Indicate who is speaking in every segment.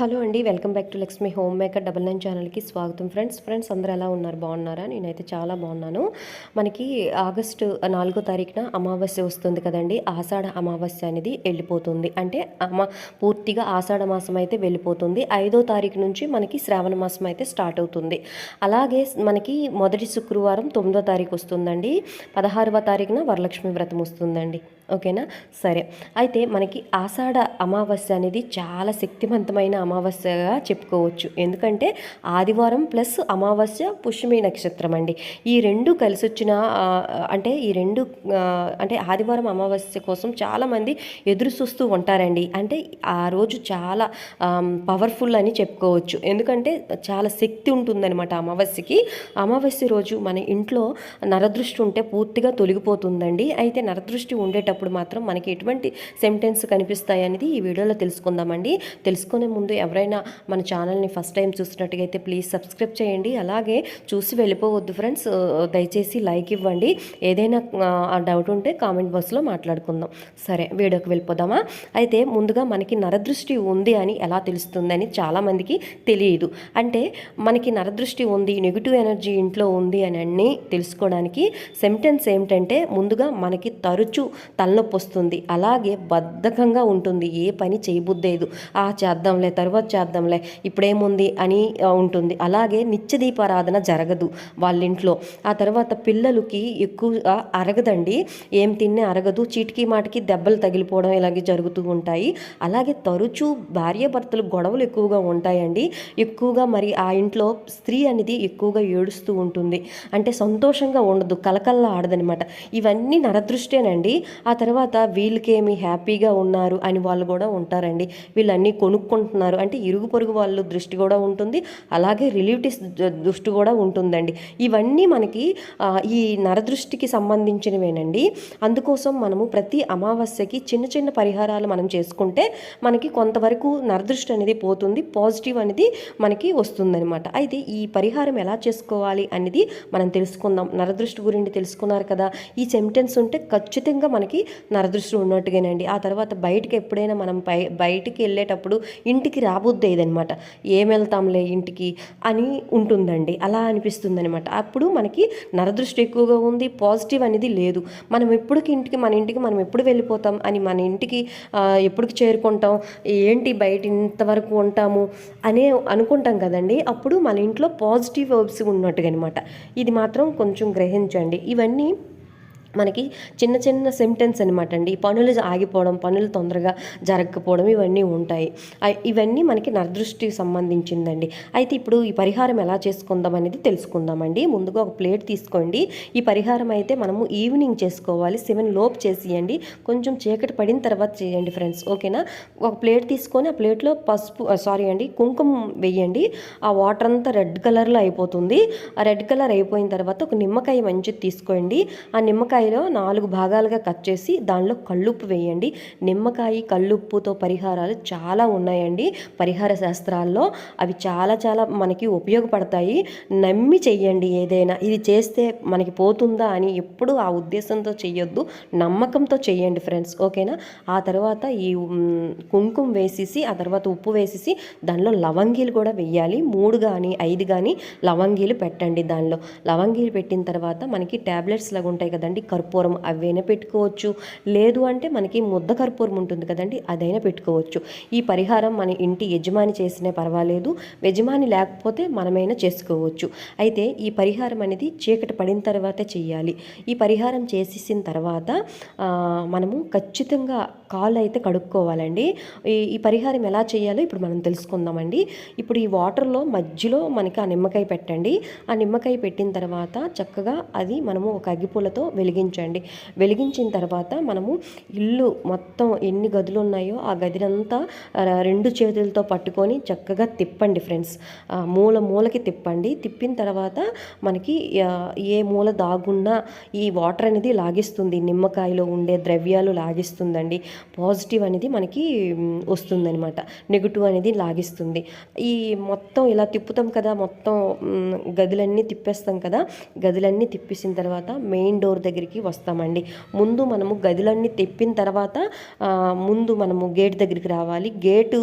Speaker 1: Hello అండి welcome back to Lakshmi homemaker double nine ఛానల్కి స్వాగతం. ఫ్రెండ్స్ ఫ్రెండ్స్ అందరూ ఎలా ఉన్నారు? బాగున్నారా? నేనైతే చాలా బాగున్నాను. మనకి ఆగస్టు నాలుగో తారీఖున అమావాస్య వస్తుంది కదండి. ఆషాఢ అమావాస్య అనేది వెళ్ళిపోతుంది. అంటే అమా పూర్తిగా ఆషాఢ మాసం అయితే వెళ్ళిపోతుంది. ఐదో తారీఖు నుంచి మనకి శ్రావణ మాసం అయితే స్టార్ట్ అవుతుంది. అలాగే మనకి మొదటి శుక్రవారం తొమ్మిదో తారీఖు వస్తుందండి. పదహారవ తారీఖున వరలక్ష్మి వ్రతం వస్తుందండి. ఓకేనా? సరే. అయితే మనకి ఆషాఢ అమావాస్య అనేది చాలా శక్తివంతమైన అమావాస్యగా చెప్పుకోవచ్చు. ఎందుకంటే ఆదివారం ప్లస్ అమావాస్య పుష్యమి నక్షత్రం అండి. ఈ రెండు కలిసి వచ్చిన అంటే ఈ రెండు అంటే ఆదివారం అమావాస్య కోసం చాలామంది ఎదురు చూస్తూ ఉంటారండి. అంటే ఆ రోజు చాలా పవర్ఫుల్ అని చెప్పుకోవచ్చు. ఎందుకంటే చాలా శక్తి ఉంటుందన్నమాట అమావాస్యకి. అమావాస్య రోజు మన ఇంట్లో నరదృష్టి ఉంటే పూర్తిగా తొలగిపోతుందండి. అయితే నరదృష్టి ఉండేటప్పుడు మాత్రం మనకి ఎటువంటి సెంటెన్స్ కనిపిస్తాయి అనేది ఈ వీడియోలో తెలుసుకుందామండి. తెలుసుకునే ముందు ఎవరైనా మన ఛానల్ని ఫస్ట్ టైం చూసినట్టుగా అయితే ప్లీజ్ సబ్స్క్రైబ్ చేయండి. అలాగే చూసి వెళ్ళిపోవద్దు ఫ్రెండ్స్. దయచేసి లైక్ ఇవ్వండి. ఏదైనా ఆ డౌట్ ఉంటే కామెంట్ బాక్స్లో మాట్లాడుకుందాం. సరే వీడియోకి వెళ్ళిపోదామా? అయితే ముందుగా మనకి నరదృష్టి ఉంది అని ఎలా తెలుస్తుందని చాలామందికి తెలియదు. అంటే మనకి నరదృష్టి ఉంది నెగిటివ్ ఎనర్జీ ఇంట్లో ఉంది అని అన్ని తెలుసుకోవడానికి సెంటెన్స్ ఏమిటంటే ముందుగా మనకి తరచూ తలనొప్పి వస్తుంది. అలాగే బద్ధకంగా ఉంటుంది. ఏ పని చేయబుద్దేదు ఆ చేద్దాంలే తర్వాత చేద్దాంలే ఇప్పుడేముంది అని ఉంటుంది. అలాగే నిత్య దీపారాధన జరగదు వాళ్ళ ఇంట్లో ఆ తర్వాత పిల్లలకి ఎక్కువగా అరగదండి. ఏం తిన్నే అరగదు. చీటికి మాటికి దెబ్బలు తగిలిపోవడం ఇలాగే జరుగుతూ ఉంటాయి. అలాగే తరచూ భార్యాభర్తలు గొడవలు ఎక్కువగా ఉంటాయండి. ఎక్కువగా మరి ఆ ఇంట్లో స్త్రీ అనేది ఎక్కువగా ఏడుస్తూ ఉంటుంది. అంటే సంతోషంగా ఉండదు కలకల్లా ఆడదనమాట. ఇవన్నీ నరదృష్టేనండి. ఆ తర్వాత వీళ్ళకేమి హ్యాపీగా ఉన్నారు అని వాళ్ళు కూడా ఉంటారండి. వీళ్ళన్నీ కొనుక్కుంటున్నారు. అంటే ఇరుగు పొరుగు వాళ్ళు దృష్టి కూడా ఉంటుంది. అలాగే రిలేటివ్స్ దృష్టి కూడా ఉంటుందండి. ఇవన్నీ మనకి ఈ నరదృష్టికి సంబంధించినవేనండి. అందుకోసం మనము ప్రతి అమావాస్యకి చిన్న చిన్న పరిహారాలు మనం చేసుకుంటే మనకి కొంతవరకు నరదృష్టి అనేది పోతుంది. పాజిటివ్ అనేది మనకి వస్తుందన్నమాట. అయితే ఈ పరిహారం ఎలా చేసుకోవాలి అనేది మనం తెలుసుకుందాం. నరదృష్టి గురించి తెలుసుకున్నారు కదా. ఈ సెంటెన్స్ ఉంటే ఖచ్చితంగా మనకి నరదృష్టి ఉన్నట్టుగానండి. ఆ తర్వాత బయటకి ఎప్పుడైనా మనం బయటికి వెళ్ళేటప్పుడు ఇంటికి రాబుద్దేదనమాట ఏం వెళ్తాంలే ఇంటికి అని ఉంటుందండి. అలా అనిపిస్తుంది అనమాట అప్పుడు మనకి నరదృష్టి ఎక్కువగా ఉంది పాజిటివ్ అనేది లేదు. మనం ఎప్పటికి ఇంటికి మన ఇంటికి మనం ఎప్పుడు వెళ్ళిపోతాం అని మన ఇంటికి ఎప్పుడుకి చేరుకుంటాం ఏంటి బయట ఇంతవరకు ఉంటాము అనే అనుకుంటాం కదండి. అప్పుడు మన ఇంట్లో పాజిటివ్ వర్బ్స్ ఉన్నట్టుగా అనమాట ఇది మాత్రం కొంచెం గ్రహించండి. ఇవన్నీ మనకి చిన్న చిన్న సిమ్టమ్స్ అనమాట అండి. ఈ పనులు ఆగిపోవడం పనులు తొందరగా జరగకపోవడం ఇవన్నీ ఉంటాయి. ఇవన్నీ మనకి నరదృష్టికి సంబంధించిందండి. అయితే ఇప్పుడు ఈ పరిహారం ఎలా చేసుకుందాం అనేది తెలుసుకుందామండి. ముందుగా ఒక ప్లేట్ తీసుకోండి. ఈ పరిహారం అయితే మనము ఈవినింగ్ చేసుకోవాలి. సెవెన్ లోపు చేసేయండి. కొంచెం చీకటి పడిన తర్వాత చేయండి ఫ్రెండ్స్. ఓకేనా? ఒక ప్లేట్ తీసుకొని ఆ ప్లేట్లో పసుపు సారీ అండి కుంకుమ వేయండి. ఆ వాటర్ అంతా రెడ్ కలర్లో అయిపోతుంది. ఆ రెడ్ కలర్ అయిపోయిన తర్వాత ఒక నిమ్మకాయ మంచిది తీసుకోండి. ఆ నిమ్మకాయ నిమ్మకాయలో నాలుగు భాగాలుగా కట్ చేసి దానిలో కళ్ళుప్పు వేయండి. నిమ్మకాయ కళ్ళుప్పుతో పరిహారాలు చాలా ఉన్నాయండి. పరిహార శాస్త్రాల్లో అవి చాలా చాలా మనకి ఉపయోగపడతాయి. నమ్మి చెయ్యండి ఏదైనా. ఇది చేస్తే మనకి పోతుందా అని ఎప్పుడు ఆ ఉద్దేశంతో చెయ్యొద్దు. నమ్మకంతో చెయ్యండి ఫ్రెండ్స్. ఓకేనా? ఆ తర్వాత ఈ కుంకుమ వేసేసి ఆ తర్వాత ఉప్పు వేసేసి దానిలో లవంగీలు కూడా వెయ్యాలి మూడు కానీ ఐదు కానీ లవంగీలు పెట్టండి దానిలో. లవంగీలు పెట్టిన తర్వాత మనకి ట్యాబ్లెట్స్ లాగా ఉంటాయి కదండి. కర్పూరం అవైనా పెట్టుకోవచ్చు. లేదు అంటే మనకి ముద్ద కర్పూరం ఉంటుంది కదండి అదైనా పెట్టుకోవచ్చు. ఈ పరిహారం మన ఇంటి యజమాని చేసినా పర్వాలేదు యజమాని లేకపోతే మనమైనా చేసుకోవచ్చు. అయితే ఈ పరిహారం అనేది చీకటి పడిన తర్వాతే చేయాలి. ఈ పరిహారం చేసేసిన తర్వాత మనము ఖచ్చితంగా కాళ్ళు అయితే కడుక్కోవాలండి. ఈ ఈ పరిహారం ఎలా చేయాలో ఇప్పుడు మనం తెలుసుకుందామండి. ఇప్పుడు ఈ వాటర్లో మధ్యలో మనకి ఆ నిమ్మకాయ పెట్టండి. ఆ నిమ్మకాయ పెట్టిన తర్వాత చక్కగా అది మనము ఒక అగ్గిపూలతో వెలిగి వెలిగించండి. వెలిగించిన తర్వాత మనము ఇల్లు మొత్తం ఎన్ని గదులు ఉన్నాయో ఆ గదినంతా రెండు చేతులతో పట్టుకొని చక్కగా తిప్పండి ఫ్రెండ్స్. మూల మూలకి తిప్పండి. తిప్పిన తర్వాత మనకి ఏ మూల దాగున్నా ఈ వాటర్ అనేది లాగిస్తుంది. నిమ్మకాయలో ఉండే ద్రవ్యాలు లాగిస్తుందండి. పాజిటివ్ అనేది మనకి వస్తుందనమాట వస్తుందన్నమాట. నెగిటివ్ అనేది లాగిస్తుంది. ఈ మొత్తం ఇలా తిప్పుతాం కదా మొత్తం గదులన్నీ తిప్పేస్తాం కదా గదులన్నీ తిప్పేసిన తర్వాత మెయిన్ డోర్ దగ్గరికి దగ్గరికి వస్తామండి. ముందు మనము గదులన్నీ తెప్పిన తర్వాత ముందు మనము గేట్ దగ్గరికి రావాలి. గేటు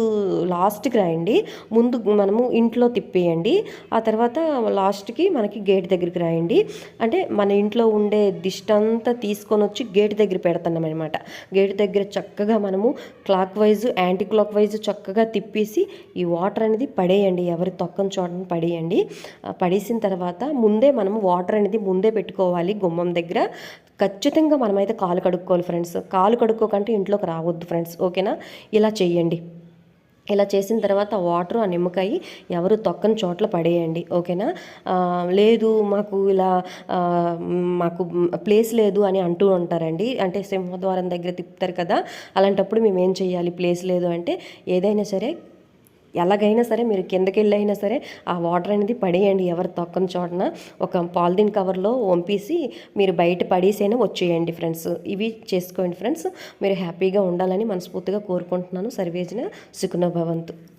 Speaker 1: లాస్ట్కి రాయండి. ముందు మనము ఇంట్లో తిప్పేయండి. ఆ తర్వాత లాస్ట్కి మనకి గేట్ దగ్గరికి రాయండి. అంటే మన ఇంట్లో ఉండే దిష్టంతా తీసుకొని వచ్చి గేట్ దగ్గర పెడుతున్నాం అనమాట గేట్ దగ్గర చక్కగా మనము clockwise anticlockwise చక్కగా తిప్పేసి ఈ వాటర్ అనేది పడేయండి. ఎవరి తొక్కని చోటను పడేయండి. పడేసిన తర్వాత ముందే మనము వాటర్ అనేది ముందే పెట్టుకోవాలి గుమ్మం దగ్గర. ఖచ్చితంగా మనమైతే కాలు కడుక్కోవాలి ఫ్రెండ్స్. కాలు కడుక్కోకంటే ఇంట్లోకి రావద్దు ఫ్రెండ్స్. ఓకేనా? ఇలా చేయండి. ఇలా చేసిన తర్వాత వాటర్ ఆ నిమ్మకాయ ఎవరు తొక్కని చోట్ల పడేయండి. ఓకేనా? లేదు మాకు ఇలా మాకు ప్లేస్ లేదు అని అంటూ ఉంటారండి. అంటే సింహద్వారం దగ్గర తిప్పుతారు కదా? అలాంటప్పుడు మేము ఏం చేయాలి? ప్లేస్ లేదు అంటే ఏదైనా సరే ఎలాగైనా సరే మీరు కిందకి వెళ్ళైనా సరే ఆ వాటర్ అనేది పడేయండి ఎవరు తొక్కని చోటన. ఒక పాలిథిన్ కవర్లో వంపేసి మీరు బయట పడేసైనా వచ్చేయండి ఫ్రెండ్స్. ఇవి చేసుకోండి ఫ్రెండ్స్. మీరు హ్యాపీగా ఉండాలని మనస్ఫూర్తిగా కోరుకుంటున్నాను. సర్వేజన సుఖనభవంతు